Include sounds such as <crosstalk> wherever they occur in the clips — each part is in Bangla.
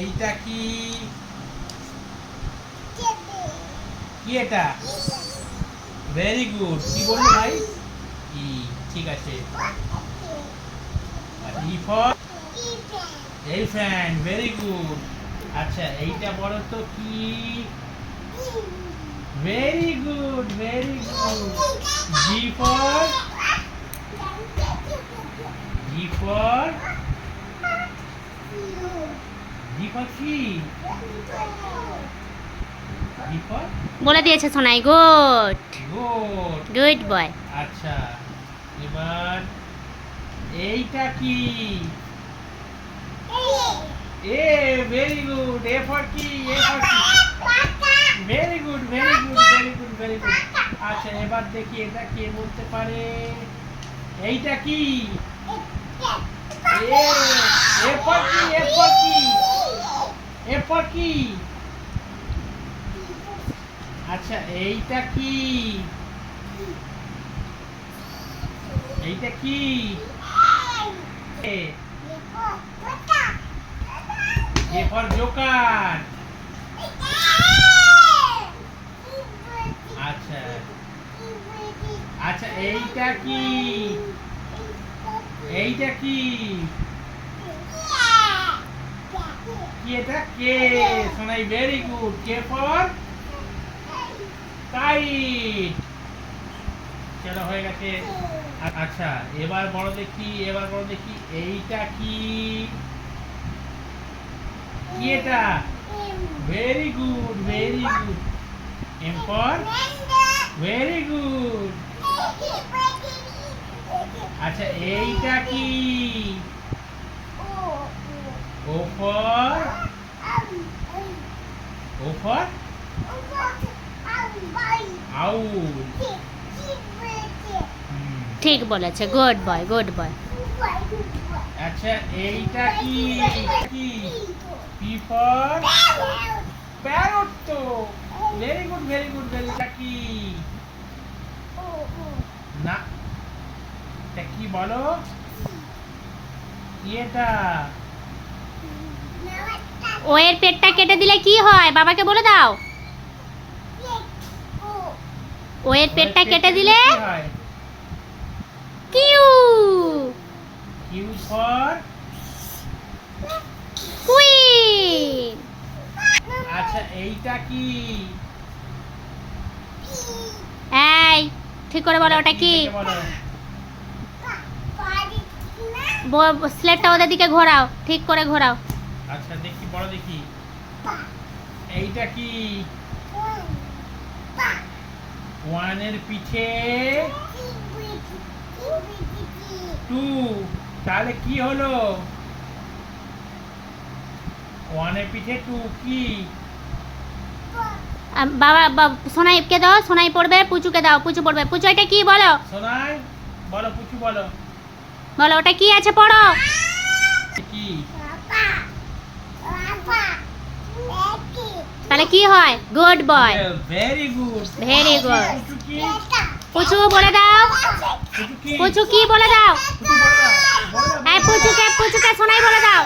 এইটা কি? কি এটা? ভেরি গুড কি বলল ভাই? ই ঠিক আছে। E for elephant very good আচ্ছা এইটা বলো তো কি? Very good very good G for G for বলে দিয়েছে সোনাই গুড। গুড বয় আচ্ছা এবার এইটা কি? A very good A for কি? এ ফর কি? Very good very good very good very good আচ্ছা এবার দেখি এটা কে বলতে পারে। এইটা কি? এ এ ফর কি? এ ফর কি? এ ফর কি? আচ্ছা এইটা কি? এইটা কি? এরপর জোকার। আচ্ছা। আচ্ছা এইটা কি? এইটা কি? কি এটা কে? Sonai very good K for? Kite চলো হয়ে গেছে। আচ্ছা এবার বড় দেখি এবার বড় দেখি এইটা কি? কি এটা? Very good very good M for very good আচ্ছা এইটা কি ও ফর ও ফর আউল হুম। ঠিক বলেছে গুড বয় গুড বয় আচ্ছা এইটা কি? কি? পি ফর প্যারট তো very good very good very কি? না এটা কি বলো? এটা ও এর পেটটা কেটে দিলে কি হয়? বাবাকে বলে দাও। ও এর পেটটা কেটে দিলে? কিউ। Q for? কুইন। আচ্ছা এইটা কি? এই ঠিক করে বলো ওটা কি? স্লেটটা ওদের দিকে ঘোরাও ঠিক করে ঘোরাও। আচ্ছা দেখি বড় দেখি। এইটা কি? ওয়ানের পিছে টু। তাহলে কি হলো? ওয়ানের পিছে টু কি? বাবা সোনাইকে দাও সোনাই পড়বে পুচুকে দাও পুচু পড়বে। পুচু এটা কি বলো? শোনাই বলো পুচু বলো। বলো ওটা কি আছে পড়ো। কি? তাহলে কি হয়? Good boy very good Very good. Puchu বলে দাও পুচু কি বলে দাও দাও, পুচুকে পুচুকে সোনাই বলে দাও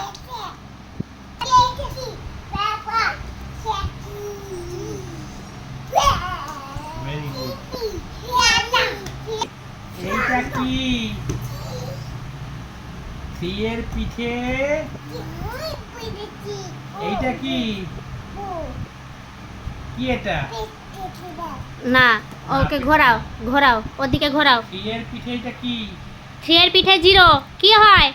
এইটা কি থ্রি পিঠে এইটা কি কি এটা? না ওকে ঘোরাও ঘোরাও ওদিকে ঘোরাও। এর পিঠে এটা কি? থ্রি এর পিঠে জিরো কি হয়?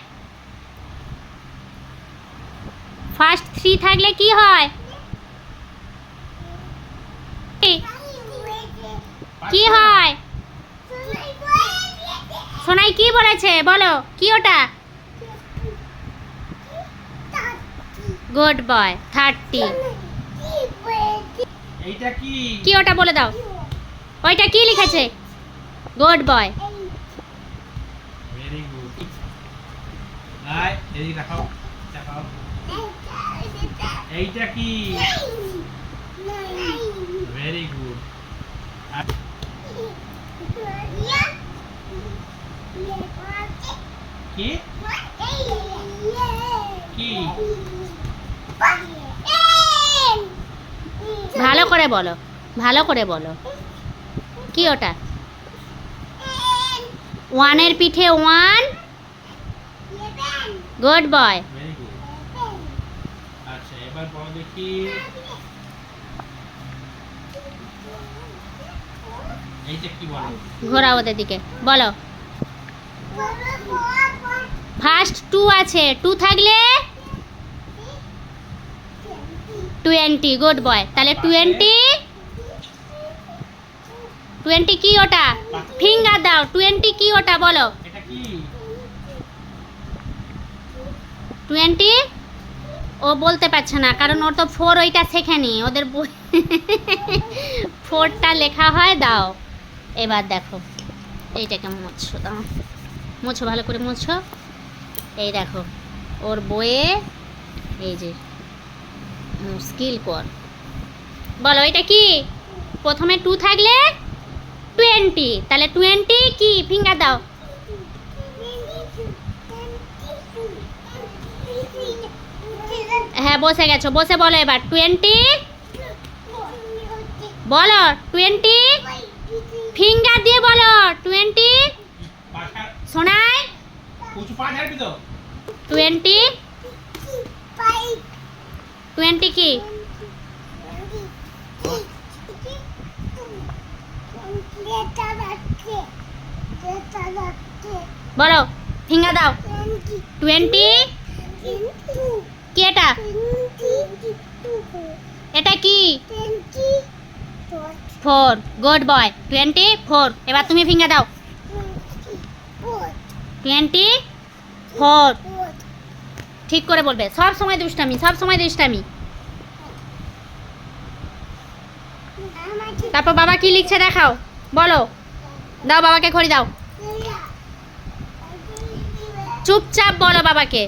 ফার্স্ট থ্রি থাকলে কি হয়? কি- কি হয়? সোনাই কি বলেছে? বলো কি ওটা? গুড বয় থার্টি এইটা কি? কি ওটা বলে দাও। ওইটা কি লিখেছে? গুড বয় ভেরি গুড আয় এদিকে দেখাও দেখাও। এইটা কি? ভেরি গুড কি? কি? করে বলো ভালো করে বলো। কি ওটা? ওয়ানের পিঠে ওয়ান? Good boy. আচ্ছা এবার বলো দেখি। ঘোরা ওদের দিকে। বলো। ফার্স্ট টু আছে। টু থাকলে টোয়েন্টি গুড বয় তাহলে টোয়েন্টি টোয়েন্টি কি ওটা? ফিঙ্গার দাও টোয়েন্টি কি ওটা বলো? টোয়েন্টি ও বলতে পারছে না কারণ ওর তো ফোর ওইটা শেখেনি ওদের বই <laughs> ফোরটা লেখা হয় দাও। এবার দেখো এইটাকে মুছছো দাও। মুছো ভালো করে মুছো। এই দেখো ওর বইয়ে এই যে মুশকিল কর। বলো এটা কি? প্রথমে টু থাকলে টোয়েন্টি তাহলে টোয়েন্টি কি? ফিঙ্গার দাও। হ্যাঁ বসে গেছো। বসে বলো এবার। টোয়েন্টি বলো টোয়েন্টি ফিঙ্গার দিয়ে বলো। টোয়েন্টি শোনায় টোয়েন্টি টোয়েন্টি কি? বলো, ফিঙ্গার দাও। টোয়েন্টি? কি এটা এটা কি? Four. Good boy. Twenty, four. এবার তুমি ফিঙ্গার দাও। Twenty, four. ঠিক করে বলবে। সব সময় দুষ্টামি, সব সময় দুষ্টামি। তারপর বাবা কি লিখছে দেখাও, বলো। দাও বাবাকে খড়ি দাও। চুপচাপ বলো বাবাকে।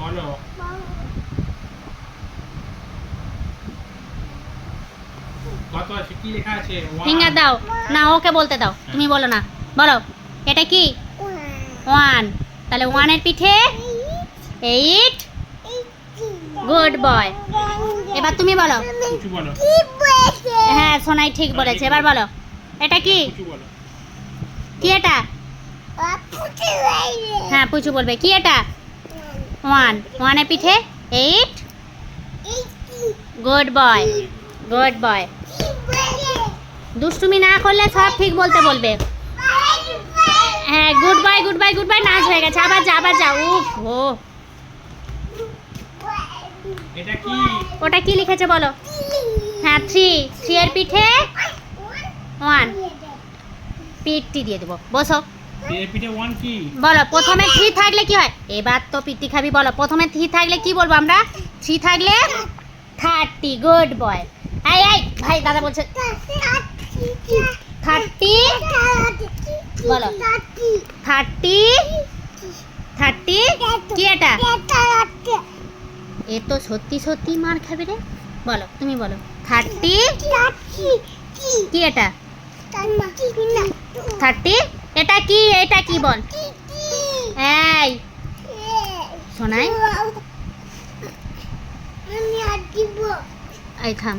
বলো কত আছে কি লেখা আছে? ফিঙ্গার দাও। না ওকে বলতে দাও। তুমি বলো না। বলো। এটা কি? ওয়ান তাহলে ওয়ানের পিঠে এইট গুড বয় এবার তুমি বলো। হ্যাঁ সোনাই ঠিক বলেছে। এবার বলো। এটা কি? কি এটা? হ্যাঁ পুচু বলবে। কি এটা? ওয়ান ওয়ানের পিঠে eight good boy good boy দুষ্টুমি না করলে সব ঠিক বলতে বলবে। হ্যাঁ good bye good bye good bye নাচ হয়ে গেছে। আবার যা আবার যা। উফ ও ওটা কি লিখেছে বলো? হ্যাঁ থ্রি থ্রি এর পিঠে ওয়ান পিঠটি দিয়ে দেবো। বসো। বলো প্রথমে থ্রি থাকলে কি হয়? এবার তো পিটি খাবি বলো। প্রথমে থ্রি থাকলে কি বলব আমরা? থ্রি থাকলে থার্টি গুড বয় এই এই ভাই দাদা বলছে থার্টি বলো থার্টি থার্টি কি এটা? এ তো সত্যি সত্যি মার খাবে রে। বলো তুমি বলো থার্টি কি এটা? থার্টি এটা কি এটা কি বল? এই শোনাই। এই থাম।